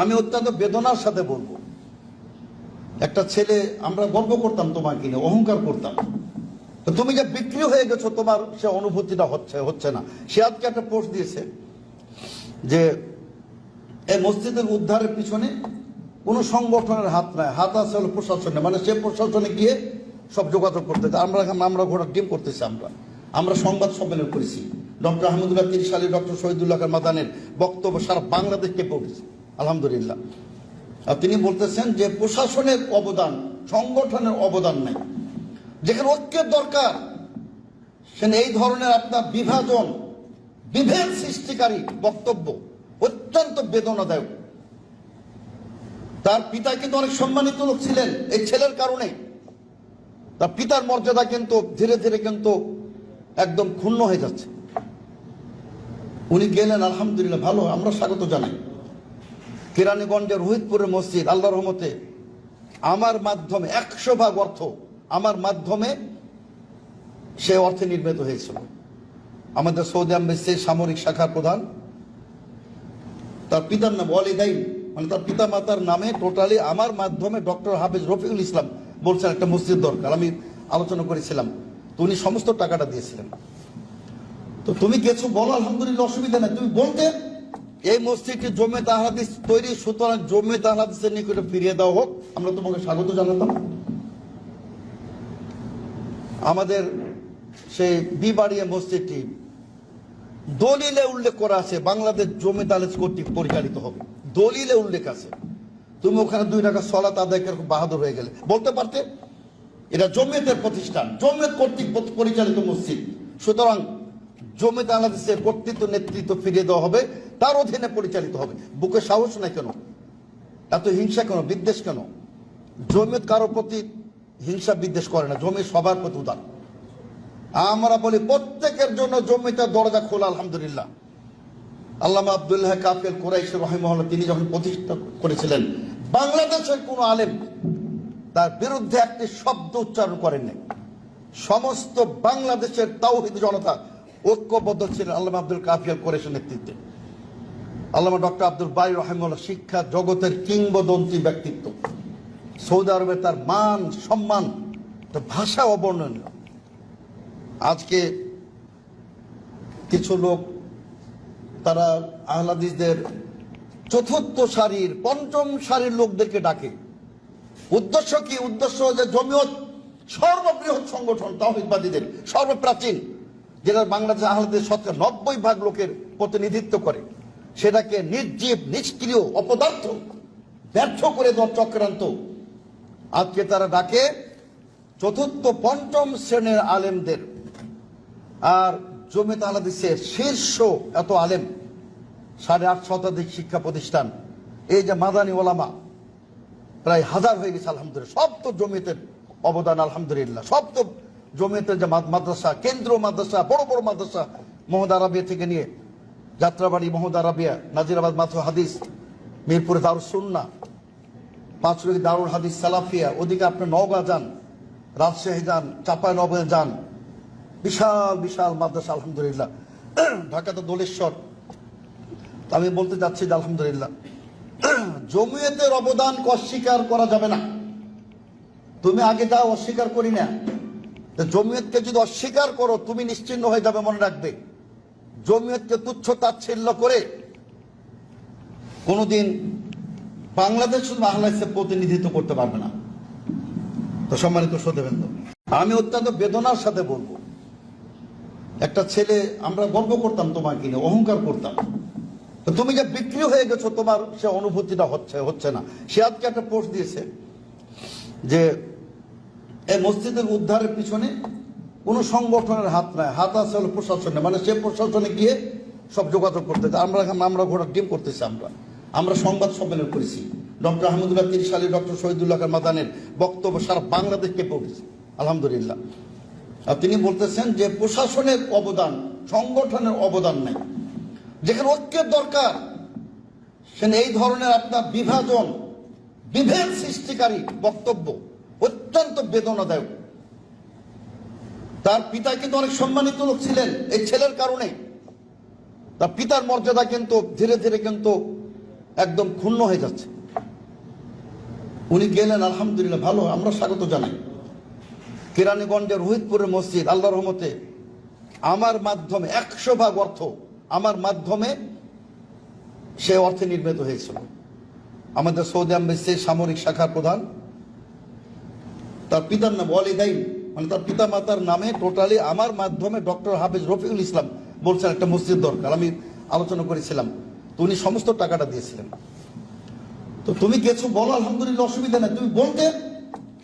আমি অত্যন্ত বেদনার সাথে বলব। একটা ছেলে, আমরা গর্ব করতাম তোমাকে নিয়ে, অহংকার করতাম। তুমি যে বিক্রি হয়ে গেছো, তোমার সে অনুভূতিটা হচ্ছে হচ্ছে না। সে আজকে একটা পোস্ট দিয়েছে যে, এই মসজিদের উদ্ধারের পিছনে কোনো সংগঠনের হাত নাই। হাত আছে হলো প্রশাসনে। মানে সে প্রশাসনে গিয়ে সব যোগাযোগ করতে আমরা আমরা ঘোড়ার টিম করতেছি আমরা। আমরা সংবাদ সম্মেলন করেছি। ডক্টর আহমদুল্লাহ তিরিশ আলী ডক্টর শহীদুল্লাহ মাদানের বক্তব্য সারা বাংলাদেশকে পড়েছে আলহামদুলিল্লাহ। আর তিনি বলতেছেন যে প্রশাসনের অবদান, সংগঠনের অবদান নেই। যেখানে ঐক্যের দরকার, সেখানে এই ধরনের আপনার বিভাজন, বিভেদ সৃষ্টিকারী বক্তব্য অত্যন্ত বেদনাদায়ক। তার পিতা কিন্তু অনেক সম্মানিত লোক ছিলেন, এই ছেলের কারণে। তার পিতার মর্যাদা কিন্তু ধীরে ধীরে কিন্তু একদম ক্ষুণ্ণ হয়ে যাচ্ছে। উনি গেলেন, আলহামদুলিল্লাহ, ভালো আমরা স্বাগত জানাই। কেরানীগঞ্জের রোহিতপুরের মসজিদ, আল্লাহ রহমতে, আমার মাধ্যমে, একশো ভাগ অর্থ আমার মাধ্যমে সে অর্থে নির্মিত হয়েছিল। আমাদের সৌদি আম্বেসির সামরিক শাখার প্রধান, তার পিতার নাম ওয়ালিদাইন মানে তার পিতা মাতার নামে টোটালি আমার মাধ্যমে ডক্টর হাফিজ রফিকুল ইসলাম বলছেন, একটা মসজিদ দরকার। আমি আলোচনা করেছিলাম, তো উনি সমস্ত টাকাটা দিয়েছিলেন। তো তুমি গেছো, বলো, আলহামদুলিল্লাহ, অসুবিধা নেই। তুমি বলতে এই মসজিদটি জমে তাহাদিস তৈরি, সুতরাং জমে তাহাদিসের নিকটে ফিরিয়ে দেওয়া হোক। আমরা তোমাকে স্বাগত জানাতাম। আমাদের সেই বিবাড়িয়া মসজিদটি দলিলে উল্লেখ করা আছে, বাংলাদেশ জমি তালেজ কর্তৃক পরিচালিত হবে। দলিলে উল্লেখ আছে। তুমি ওখানে দুই টাকা সলা করে বাহাদুর হয়ে গেলে। বলতে পারতে, এটা জমিয়তের প্রতিষ্ঠান, জমিয়ত কর্তৃক পরিচালিত মসজিদ। সুতরাং জমিয়ত বাংলাদেশের কর্তৃত্ব নেতৃত্ব ফিরিয়ে দেওয়া হবে। তার অধীনে পরিচালিত হবে। বুকে সাহস নাই কেন? এত হিংসা কেন? বিদ্বেষ কেন? জমিয়ত কারোর প্রতি হিংসা, বিদ্বেষ করে না। জমি সবার প্রতি উদার। আমরা বলি, প্রত্যেকের জন্য জমিতে দরজা খোলা, আলহামদুলিল্লাহ। আল্লামা আব্দুল্লাহ কাফেল কুরাইশ রহিমহল্লা তিনি যখন প্রতিষ্ঠা করেছিলেন, বাংলাদেশের কোন আলেম তার বিরুদ্ধে একটি শব্দ উচ্চারণ করেননি সমস্ত বাংলাদেশের তাওহিদ জনতা ঐক্যবদ্ধ ছিলেন আল্লাহ আব্দুল কাফিয়াল কোরেশের নেতৃত্বে। আল্লামা ডক্টর আব্দুল বাই রহিমুল্লাহ শিক্ষা জগতের কিংবদন্তি ব্যক্তিত্ব। সৌদি আরবে তার মান, সম্মান, তার ভাষা অবর্ণনীয়। আজকে কিছু লোক তারা আহলাদিসদের চতুর্থ সারির, পঞ্চম সারির লোকদেরকে ডাকে। উদ্দেশ্য কি? উদ্দেশ্য যে জমিয়ত, সর্ববৃহৎ সংগঠন তাহিদবাদীদের, সর্বপ্রাচীন, যেটা বাংলাদেশ আহলাদের শতকরা নব্বই ভাগ লোকের প্রতিনিধিত্ব করে। সেটাকে নির্জীব, নিষ্ক্রিয়, অপদার্থ, ব্যর্থ করে দেওয়ার চক্রান্ত। আজকে তারা ডাকে চতুর্থ পঞ্চম শ্রেণির আলেমদের। আর জমিত আলাদিসের শীর্ষ এত আলেম, সাড়ে আট শতাধিক শিক্ষা প্রতিষ্ঠান, এই যে মাদানি ওলামা, প্রায় হাজার হয়ে গেছে, আলহামদুলিল্লাহ। সব তো জমিতে অবদান, আলহামদুলিল্লাহ। সব তো জমিতে যে মাদ্রাসা, কেন্দ্রীয় মাদ্রাসা, বড় বড় মাদ্রাসা মোহাম্মদ আরাবিয়া থেকে নিয়ে যাত্রাবাড়ি মোহাম্মদ আরাবিয়া নাজিরাবাদ মাথু হাদিস, মিরপুরে দারুস সুন্না পাঁচরুকি দারুল হাদিস সালাফিয়া, ওদিকে আপনি নওগাঁ যান, রাজশাহী যান, চাপাই নগর যান, বিশাল বিশাল মাদ্রাসা, আলহামদুলিল্লাহ। দোলেশ্বর। তা আমি বলতে যাচ্ছি যে আলহামদুলিল্লাহ। জমিয়তের অবদানকে অস্বীকার করা যাবে না। তুমি আগে যাও অস্বীকার করি না। জমিয়তকে যদি অস্বীকার করো, তুমি নিশ্চিন্ন হয়ে যাবে মনে রাখবে। জমিয়তকে তুচ্ছ তাচ্ছিল্য করে কোনোদিন বাংলাদেশ শুধু আহ্লাইসের প্রতিনিধিত্ব করতে পারবে না। তো সম্মানিত শ্রোতেবেন্দ্র আমি অত্যন্ত বেদনার সাথে বলব, একটা ছেলে আমরা গর্ব করতাম তোমাকে নিয়ে, অহংকার করতাম। তুমি যে বিক্রি হয়ে গেছো, তোমার সে অনুভূতিটা হচ্ছে হচ্ছে না। সে আজকে একটা পোস্ট দিয়েছে যে, এই মসজিদের উদ্ধারের পিছনে কোনো সংগঠনের হাত নাই। হাত আছে হলো প্রশাসনে। মানে সে প্রশাসনে গিয়ে সব যোগাযোগ করতে আমরা আমরা ঘোড়ার টিম করতেছি আমরা। আমরা সংবাদ সম্মেলন করেছি। ডক্টর আহমদুল্লাহ তিরিশ আলী ডক্টর শহীদুল্লাহ মাদানের বক্তব্য সারা বাংলাদেশকে পড়েছে আলহামদুলিল্লাহ। আর তিনি বলতেছেন যে প্রশাসনের অবদান, সংগঠনের অবদান নেই। যেখানে ঐক্যের দরকার, সেখানে এই ধরনের আপনার বিভাজন, বিভেদ সৃষ্টিকারী বক্তব্য অত্যন্ত বেদনাদায়ক। তার পিতা কিন্তু অনেক সম্মানিত লোক ছিলেন, এই ছেলের কারণে। তার পিতার মর্যাদা কিন্তু ধীরে ধীরে কিন্তু একদম ক্ষুণ্ণ হয়ে যাচ্ছে। উনি গেলেন, আলহামদুলিল্লাহ, ভালো আমরা স্বাগত জানাই। কেরানীগঞ্জের রোহিতপুরের মসজিদ, আল্লাহ রহমতে, আমার মাধ্যমে, একশো ভাগ অর্থ, আমার মাধ্যমে সে অর্থে নির্মিত হয়েছিল। আমাদের সৌদি আম্বেসির সামরিক শাখার প্রধান, তার পিতার নাম ওয়ালিদাইন। মানে তার পিতা মাতার নামে টোটালি আমার মাধ্যমে ডক্টর হাফিজ রফিকুল ইসলাম বলছেন একটা মসজিদ দরকার। আমি আলোচনা করেছিলাম। তো উনি সমস্ত টাকাটা দিয়েছিলেন। তো তুমি গেছো, বলো, আলহামদুলিল্লাহ, অসুবিধা নেই। তুমি বলতে,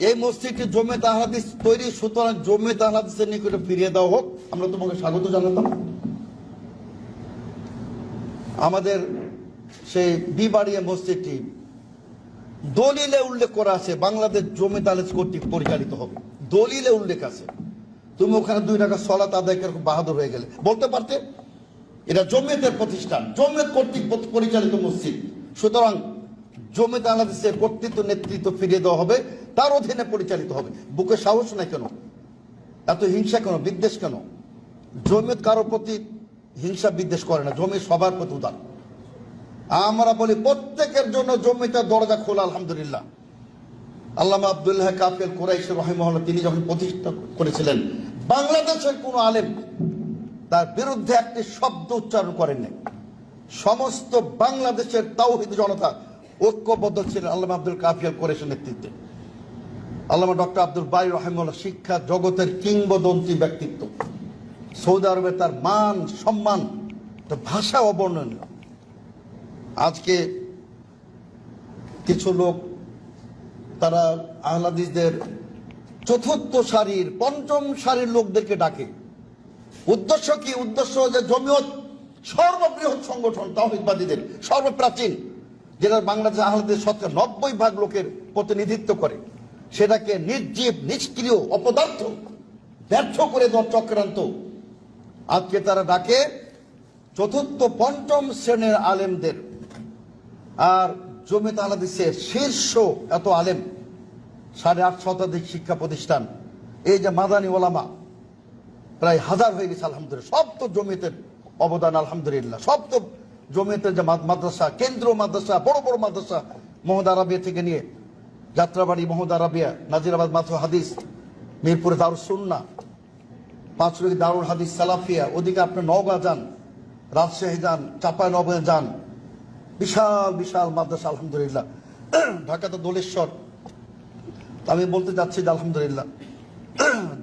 এই মসজিদটি জমে তাহাদিস তৈরি, সুতরাং জমে তাহাদিসের নিকটে ফিরিয়ে দেওয়া হোক। আমরা তোমাকে স্বাগত জানাতাম। আমাদের সেই বিবাড়িয়া মসজিদটি দলিলে উল্লেখ করা আছে, বাংলাদেশ জমি তালেজ কর্তৃক পরিচালিত হবে। দলিলে উল্লেখ আছে। তুমি ওখানে দুই টাকা সলাত আদায় করে বাহাদুর হয়ে গেলে। বলতে পারতে, এটা জমিয়তের প্রতিষ্ঠান, জমিয়ত কর্তৃক পরিচালিত মসজিদ। সুতরাং জমিয়ত বাংলাদেশের কর্তৃত্ব, নেতৃত্ব ফিরিয়ে দেওয়া হবে, তার অধীনে পরিচালিত হবে। বুকে সাহস নাই কেন? এত হিংসা কেন? বিদ্বেষ কেন? জমিয়ত কারোর প্রতি হিংসা, বিদ্বেষ করে না। জমি সবার প্রতি উদার। আমরা বলি, প্রত্যেকের জন্য জমিতে দরজা খোলা, আলহামদুলিল্লাহ। আল্লামা আব্দুল্লাহ কাফেল কুরাইশ রহিমহল্লা তিনি যখন প্রতিষ্ঠা করেছিলেন, বাংলাদেশের কোন আলেম তার বিরুদ্ধে একটি শব্দ উচ্চারণ করেননি সমস্ত বাংলাদেশের তাওহিদ জনতা ঐক্যবদ্ধ ছিলেন আল্লামা আব্দুল কাফিয়াল কোরেশের নেতৃত্বে। আল্লামা ডক্টর আব্দুল বাই রহিমুল্লাহ শিক্ষা জগতের কিংবদন্তি ব্যক্তিত্ব। সৌদি আরবে তার মান, সম্মান, তার ভাষা অবর্ণনীয়। আজকে কিছু লোক তারা আহলাদিসদের চতুর্থ সারির, পঞ্চম সারির লোকদেরকে ডাকে। উদ্দেশ্য কি? উদ্দেশ্য যে জমিয়ত, সর্ববৃহৎ সংগঠন তাহিদবাদীদের, সর্বপ্রাচীন যেটা বাংলাদেশ আহলাদের শতকরা নব্বই ভাগ লোকের প্রতিনিধিত্ব করে। সেটাকে নির্জীব, নিষ্ক্রিয়, অপদার্থ, ব্যর্থ করে দেওয়ার চক্রান্ত। আজকে তারা ডাকে চতুর্থ, পঞ্চম শ্রেণির আলেমদের। আর জমিত আলাদিসের শীর্ষ এত আলেম, সাড়ে আট শতাধিক শিক্ষা প্রতিষ্ঠান। এই যে মাদানি ওলামা, প্রায় হাজার হয়ে গেছে, আলহামদুলিল্লাহ। সব তো জমিতে অবদান, আলহামদুলিল্লাহ। সব তো জমিতে যে মাদ্রাসা, কেন্দ্রীয় মাদ্রাসা, বড় বড় মাদ্রাসা মোহাম্মদ আরাবিয়া থেকে নিয়ে যাত্রাবাড়ি মোহাম্মদ আরাবিয়া, নাজিরাবাদ মাথু হাদিস, মিরপুরে দারুসুন্না পাঁচরুকি দারুল হাদিস সালাফিয়া, ওদিকে আপনি নওগাঁ যান, রাজশাহী যান চাপাই নবায় যান বিশাল বিশাল মাদ্রাসা, আলহামদুলিল্লাহ। দোলেশ্বর। তা আমি বলতে যাচ্ছি যে আলহামদুলিল্লাহ।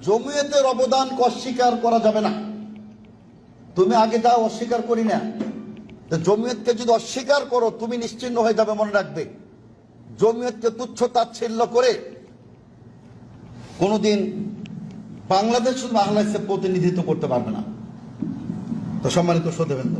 জমিয়তের অবদান অস্বীকার করা যাবে না। তুমি আগে যাও, অস্বীকার করি না। জমিয়তকে যদি অস্বীকার করো, তুমি নিশ্চিন্ন হয়ে যাবে মনে রাখবে। জমিয়তকে তুচ্ছ তাচ্ছিল্য করে কোনোদিন বাংলাদেশ শুধু বাংলাদেশের প্রতিনিধিত্ব করতে পারবে না। তো সম্মানিত শ্রোতেবেন্দ্র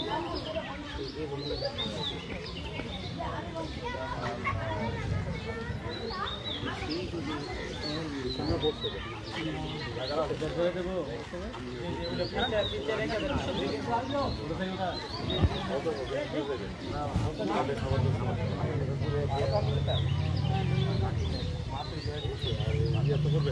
মাত্র করবে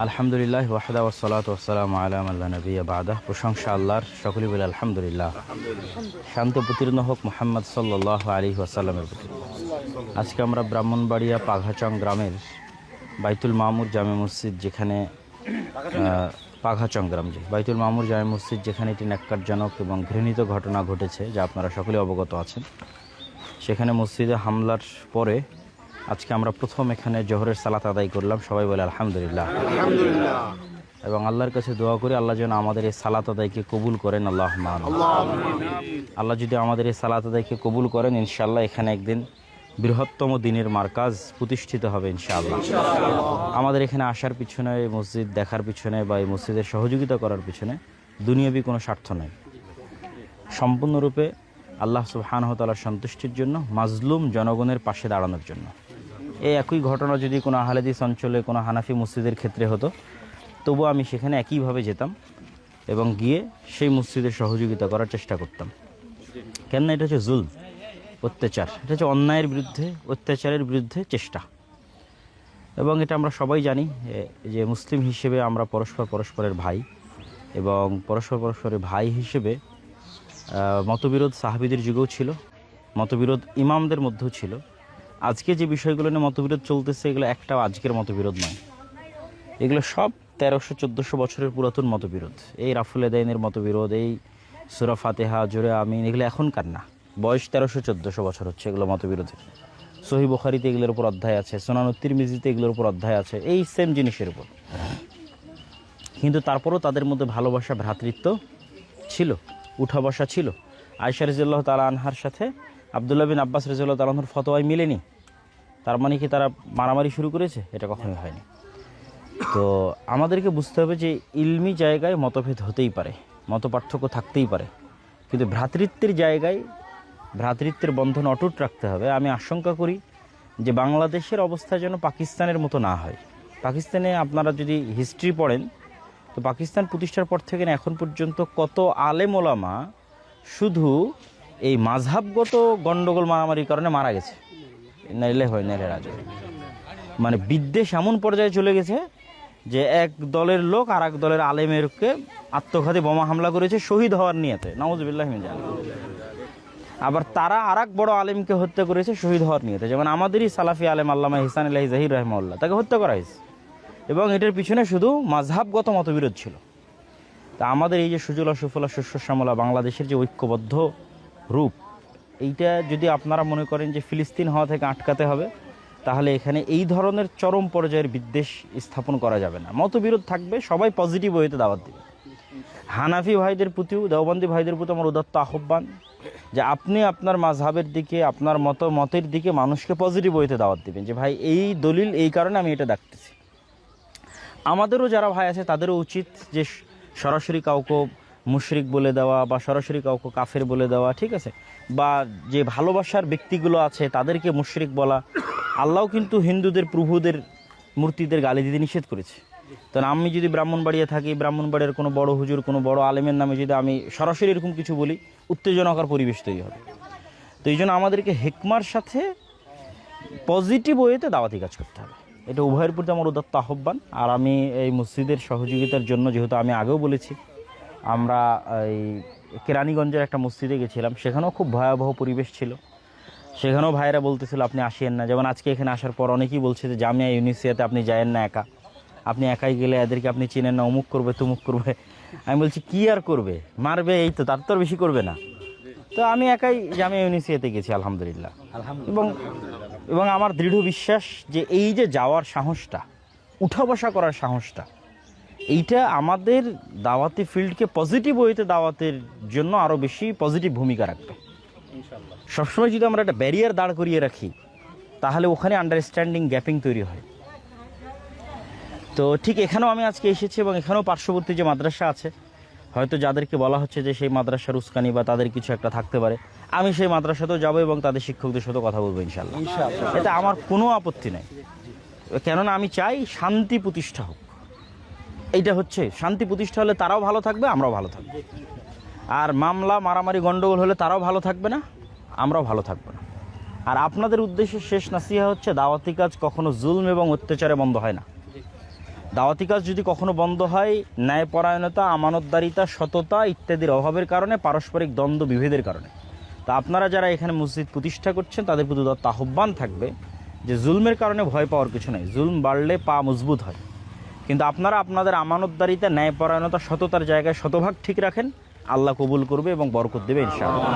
আলহামদুলিল্লাহ, ওয়াহদা ওসালাত ওসালাম আলাম আল্লাহ নবী বাদা প্রশংসা আল্লাহর, সকলে বলে আলহামদুলিল্লাহ। শান্ত প্রতীর্ণ হোক মোহাম্মদ সাল্লাহ আলী ওয়াসাল্লামের প্রতি। আজকে আমরা ব্রাহ্মণবাড়িয়া পাঘাচং গ্রামের বাইতুল মামুর জামে মসজিদ যেখানে পাঘাচং গ্রাম যে, বাইতুল মামুর জামে মসজিদ যেখানে একটি ন্যাক্কারজনক এবং ঘৃণিত ঘটনা ঘটেছে, যা আপনারা সকলে অবগত আছেন। সেখানে মসজিদে হামলার পরে আজকে আমরা প্রথম এখানে জোহরের সালাত আদায় করলাম। সবাই বলে আলহামদুলিল্লাহ। এবং আল্লাহর কাছে দোয়া করি আল্লাহ যেন আমাদের এই সালাত আদায়কে কবুল করেন আল্লাহ আল্লাহ যদি আমাদের এই সালাত আদায়কে কবুল করেন ইনশাল্লাহ এখানে একদিন বৃহত্তম দিনের মার্কাজ প্রতিষ্ঠিত হবে ইনশাআল্লাহ। আমাদের এখানে আসার পিছনে এই মসজিদ দেখার পিছনে বা এই মসজিদের সহযোগিতা করার পিছনে দুনিয়াবি কোনো স্বার্থ নেই। সম্পূর্ণরূপে আল্লাহ সুবহানহতালার সন্তুষ্টির জন্য মাজলুম জনগণের পাশে দাঁড়ানোর জন্য। এই একই ঘটনা যদি কোনো আহলেদিস অঞ্চলে, কোনো হানাফি মসজিদের ক্ষেত্রে হতো, তবুও আমি সেখানে একইভাবে যেতাম এবং গিয়ে সেই মসজিদের সহযোগিতা করার চেষ্টা করতাম। কেননা এটা হচ্ছে জুল অত্যাচার। এটা হচ্ছে অন্যায়ের বিরুদ্ধে, অত্যাচারের বিরুদ্ধে চেষ্টা। এবং এটা আমরা সবাই জানি যে মুসলিম হিসেবে আমরা পরস্পর পরস্পরের ভাই এবং পরস্পর পরস্পরের ভাই হিসেবে মতবিরোধ সাহাবিদের যুগেও ছিল, মতবিরোধ ইমামদের মধ্যেও ছিল। আজকে যে বিষয়গুলো নিয়ে মতবিরোধ চলতেছে, এগুলো একটাও আজকের মতবিরোধ নয়। এগুলো সব তেরোশো, চোদ্দোশো বছরের পুরাতন মতবিরোধ। এই রাফুল এদাইনের মতবিরোধ, এই সুরা ফাতেহা, জোরে আমিন, এগুলো এখনকার না বয়স তেরোশো, চোদ্দোশো বছর হচ্ছে এগুলো মতবিরোধের। সহি বখারিতে এগুলোর উপর অধ্যায় আছে সোনানুত্তির মিজিতে এগুলোর উপর অধ্যায় আছে, এই সেম জিনিসের উপর। কিন্তু তারপরও তাদের মধ্যে ভালোবাসা ভ্রাতৃত্ব ছিল উঠা বসা ছিল। আয়সা রেজুল্লাহ তালা আনহার সাথে আবদুল্লাহ বিন আব্বাস রেজুল্লাহ তালাহর ফতোয়ায় মিলেনি। তার মানে কি তারা মারামারি শুরু করেছে? এটা কখনোই হয়নি। তো আমাদেরকে বুঝতে হবে যে ইলমি জায়গায় মতভেদ হতেই পারে মত পার্থক্য থাকতেই পারে। কিন্তু ভ্রাতৃত্বের জায়গায় ভ্রাতৃত্বের বন্ধন অটুট রাখতে হবে। আমি আশঙ্কা করি যে বাংলাদেশের অবস্থা যেন পাকিস্তানের মতো না হয়। পাকিস্তানে আপনারা যদি হিস্ট্রি পড়েন, তো পাকিস্তান প্রতিষ্ঠার পর থেকে না এখন পর্যন্ত কত আলেম ওলামা শুধু এই মাঝহাবগত গণ্ডগোল মারামারির কারণে মারা গেছে। নাইলে হয়, নাইলে রাজা। মানে বিদ্বেষ এমন পর্যায়ে চলে গেছে যে এক দলের লোক আর এক দলের আলেমেরকে আত্মঘাতী বোমা হামলা করেছে শহীদ হওয়ার নিয়েতে। নওয়াজবিল্লাহ আবার তারা আর এক বড় আলেমকে হত্যা করেছে শহীদ হওয়ার নিয়েতে। যেমন আমাদেরই সালাফি আলেম আল্লামা হিসান আল্লাহ জাহির রহমাল্লাহ তাকে হত্যা করা হয়েছে। এবং এটার পিছনে শুধু মাঝহাবগত মতবিরোধ ছিল। তা আমাদের এই যে সুজলা সুফলা শস্য শ্যামলা বাংলাদেশের যে ঐক্যবদ্ধ রূপ এইটা যদি আপনারা মনে করেন যে ফিলিস্তিন হওয়া থেকে আটকাতে হবে, তাহলে এখানে এই ধরনের চরম পর্যায়ের বিদ্বেষ স্থাপন করা যাবে না। মতবিরোধ থাকবে, সবাই পজিটিভ ওয়েতে দাওয়াত দিবে। হানাফি ভাইদের প্রতিও, দেওবন্দি ভাইদের প্রতি আমার উদাত্ত আহ্বান যে আপনি আপনার মাঝহাবের দিকে, আপনার মত, মতের দিকে মানুষকে পজিটিভ ওয়েতে দাওয়াত দিবেন যে, ভাই, এই দলিল, এই কারণে আমি এটা ডাকতেছি। আমাদেরও যারা ভাই আছে, তাদেরও উচিত যে সরাসরি কাউকে মুশরিক বলে দেওয়া বা সরাসরি কাউকে কাফের বলে দেওয়া, ঠিক আছে? বা যে ভালোবাসার ব্যক্তিগুলো আছে তাদেরকে মুশরিক বলা আল্লাহ কিন্তু হিন্দুদের প্রভুদের মূর্তিদের গালি দিতে নিষেধ করেছে। কারণ আমি যদি ব্রাহ্মণবাড়িয়া থাকি, ব্রাহ্মণবাড়িয়ার কোনো বড় হুজুর, কোনো বড় আলেমের নামে যদি আমি সরাসরি এরকম কিছু বলি, উত্তেজনকার পরিবেশ তৈরি হবে। তো এই জন্য আমাদেরকে হেকমার সাথে পজিটিভ ওয়েতে দাওয়াতি কাজ করতে হবে। এটা উভয়ের প্রতি আমার উদাত্ত আহ্বান। আর আমি এই মসজিদের সহযোগিতার জন্য, যেহেতু আমি আগেও বলেছি আমরা এই কেরানীগঞ্জের একটা মসজিদে গেছিলাম সেখানেও খুব ভয়াবহ পরিবেশ ছিল। সেখানেও ভাইরা বলতেছিল আপনি আসিয়েন না। যেমন আজকে এখানে আসার পর অনেকেই বলছে যে জামিয়া ইউনিসিয়াতে আপনি যায়েন না একা। আপনি একাই গেলে এদেরকে আপনি চিনেন না অমুক করবে তুমুক করবে। আমি বলছি কি আর করবে? মারবে এই তো তার তো বেশি করবে না। তো আমি একাই জামিয়া ইউনিসিয়াতে গেছি আলহামদুলিল্লাহ। এবং এবং আমার দৃঢ় বিশ্বাস যে এই যে যাওয়ার সাহসটা উঠা বসা করার সাহসটা এইটা আমাদের দাওয়াতি ফিল্ডকে পজিটিভ ওয়েতে দাওয়াতের জন্য আরও বেশি পজিটিভ ভূমিকা রাখবে। সবসময় যদি আমরা একটা ব্যারিয়ার দাঁড় করিয়ে রাখি তাহলে ওখানে আন্ডারস্ট্যান্ডিং গ্যাপিং তৈরি হয়। তো ঠিক এখানেও আমি আজকে এসেছি এবং এখানেও পার্শ্ববর্তী যে মাদ্রাসা আছে হয়তো যাদেরকে বলা হচ্ছে যে সেই মাদ্রাসার উস্কানি বা তাদের কিছু একটা থাকতে পারে আমি সেই মাদ্রাসাতেও যাব এবং তাদের শিক্ষকদের সাথে কথা বলব ইনশাল্লাহ। এতে আমার কোনো আপত্তি নাই। কেননা আমি চাই শান্তি প্রতিষ্ঠা হোক। এইটা হচ্ছে, শান্তি প্রতিষ্ঠা হলে তারাও ভালো থাকবে, আমরাও ভালো থাকব। আর মামলা, মারামারি, গন্ডগোল হলে তারাও ভালো থাকবে না, আমরাও ভালো থাকব না। আর আপনাদের উদ্দেশ্যে শেষ নাসিহা হচ্ছে, দাওয়াতি কাজ কখনো জুলম এবং অত্যাচারে বন্ধ হয় না। দাওয়াতি কাজ যদি কখনো বন্ধ হয়, ন্যায়পরায়ণতা, আমানতদারিতা, সততা ইত্যাদির অভাবের কারণে, পারস্পরিক দ্বন্দ্ব বিভেদের কারণে। তা আপনারা যারা এখানে মসজিদ প্রতিষ্ঠা করছেন, তাদের প্রতি আহ্বান থাকবে যে, জুলমের কারণে ভয় পাওয়ার কিছু নেই। জুলম বাড়লে পা মজবুত হয়। কিন্তু আপনারা আপনাদের আমানতদারিতা ন্যায়পরায়ণতা সততার জায়গায় শতভাগ ঠিক রাখেন, আল্লাহ কবুল করবে এবং বরকত দেবে ইনশাআল্লাহ।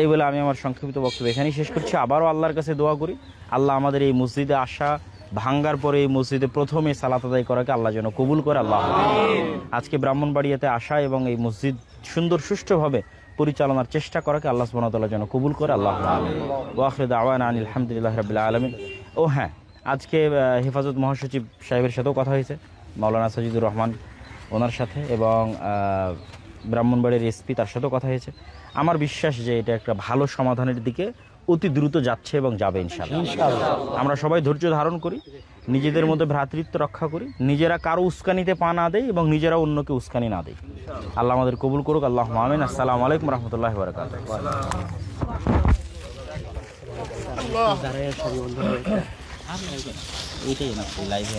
এই বলে আমি আমার সংক্ষিপ্ত বক্তব্য এখানেই শেষ করছি। আবারও আল্লাহর কাছে দোয়া করি, আল্লাহ আমাদের এই মসজিদে আসা, ভাঙ্গার পরে এই মসজিদে প্রথমে সালাত আদায় করাকে আল্লাহ যেন কবুল করে, আল্লাহ আজকে ব্রাহ্মণবাড়িয়াতে আসা এবং এই মসজিদ সুন্দর সুষ্ঠুভাবে পরিচালনার চেষ্টা করাকে আল্লাহ সুবহানাহু যেন কবুল করে, আল্লাহ ওয়াখরে দাওয়ান আনিল আলহামদুলিল্লাহ রাবিল্লা আলমিন। ও হ্যাঁ আজকে হেফাজত মহাসচিব সাহেবের সাথেও কথা হয়েছে। মাওলানা সাজিদুর রহমান ওনার সাথে এবং ব্রাহ্মণবাড়ির এসপি তার সাথেও কথা হয়েছে। আমার বিশ্বাস যে এটা একটা ভালো সমাধানের দিকে অতি দ্রুত যাচ্ছে এবং যাবে ইনশাআল্লাহ। আমরা সবাই ধৈর্য ধারণ করি নিজেদের মধ্যে ভ্রাতৃত্ব রক্ষা করি নিজেরা কারও উস্কানিতে পা না দেয় এবং নিজেরা অন্যকে উস্কানি না দেয় আল্লাহ আমাদের কবুল করুক আল্লাহ আমিন। আসসালামু আলাইকুম রহমতুল্লাহ বারকাত এইটাই লাইভে